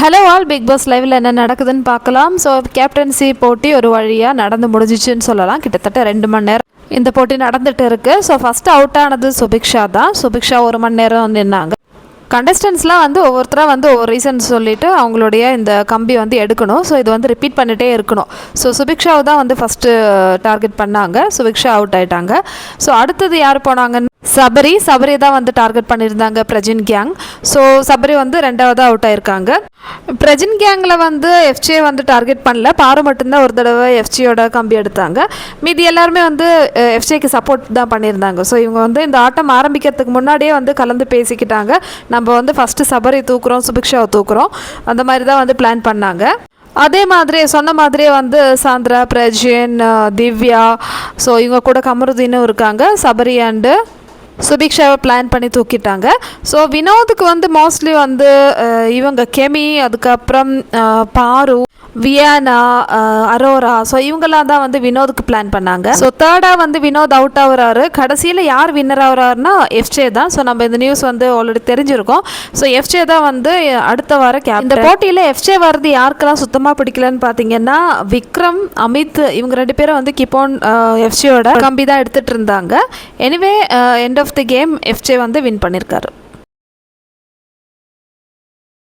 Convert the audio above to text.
Hello all big pass லைவில் என்ன நடக்குதுன்னு பார்க்கலாம். ஸோ கேப்டன்சி போட்டி ஒரு வழியாக நடந்து முடிஞ்சிச்சுன்னு சொல்லலாம். கிட்டத்தட்ட ரெண்டு மணி நேரம் இந்த போட்டி நடந்துட்டு இருக்கு. ஸோ ஃபஸ்ட்டு அவுட் ஆனது சுபிக்ஷா தான். சுபிக்ஷா ஒரு மணி நேரம் நின்னாங்க. கண்டஸ்டன்ஸ்லாம் வந்து ஒவ்வொருத்தராக வந்து ஒவ்வொரு ரீசன் சொல்லிவிட்டு அவங்களுடைய இந்த கம்பி வந்து எடுக்கணும். ஸோ இது வந்து ரிப்பீட் பண்ணிகிட்டே இருக்கணும். ஸோ சுபிக்ஷாவை தான் வந்து ஃபஸ்ட்டு டார்கெட் uh, பண்ணாங்க. சுபிக்ஷா அவுட் ஆயிட்டாங்க. ஸோ அடுத்தது யார் போனாங்கன்னு சபரி சபரி தான் வந்து டார்கெட் பண்ணியிருந்தாங்க பிரஜின் கேங் ஸோ சபரி வந்து ரெண்டாவது அவுட் ஆயிருக்காங்க. பிரஜின் கேங்கில் வந்து எஃப்ஜியை வந்து டார்கெட் பண்ணல. பாரு மட்டும்தான் ஒரு தடவை எஃப்ஜியோட கம்பி எடுத்தாங்க. மீதி எல்லாருமே வந்து எஃப்ஜிக்கு சப்போர்ட் தான் பண்ணியிருந்தாங்க. ஸோ இவங்க வந்து இந்த ஆட்டம் ஆரம்பிக்கிறதுக்கு முன்னாடியே வந்து கலந்து பேசிக்கிட்டாங்க. நம்ம வந்து ஃபஸ்ட்டு சபரி தூக்குறோம் சுபிக்ஷாவை தூக்குறோம். அந்த மாதிரி தான் வந்து பிளான் பண்ணாங்க. அதே மாதிரி சொன்ன மாதிரியே வந்து சாந்திரா பிரஜின் திவ்யா. ஸோ இவங்க கூட கமருதீனும் இருக்காங்க. சபரி அண்டு சுபிக்ஷாவை பிளான் பண்ணி தூக்கிட்டாங்க. ஸோ வினோதுக்கு வந்து மோஸ்ட்லி வந்து இவங்க கெமி அதுக்கப்புறம் பாரு வியானா அரோரா. ஸோ இவங்கெல்லாம் தான் வந்து வினோதுக்கு பிளான் பண்ணாங்க. ஸோ தேர்டாக வந்து வினோத் அவுட் ஆகுறாரு. கடைசியில் யார் வின்னர் ஆகுறாருன்னா எஃப்ஜே தான். ஸோ நம்ம இந்த நியூஸ் வந்து ஆல்ரெடி தெரிஞ்சிருக்கோம். ஸோ எஃப்ஜே தான் வந்து அடுத்த வார கேப் இந்த போட்டியில் எஃப்ஜே வர்றது யாருக்கெல்லாம் சுத்தமாக பிடிக்கலன்னு பார்த்தீங்கன்னா விக்ரம் அமித் இவங்க ரெண்டு பேரும் வந்து கிப்போன் எஃப்ஜியோட கம்பி தான் எடுத்துகிட்டு இருந்தாங்க. Anyway end of the game FJ வந்து வின் பண்ணியிருக்காரு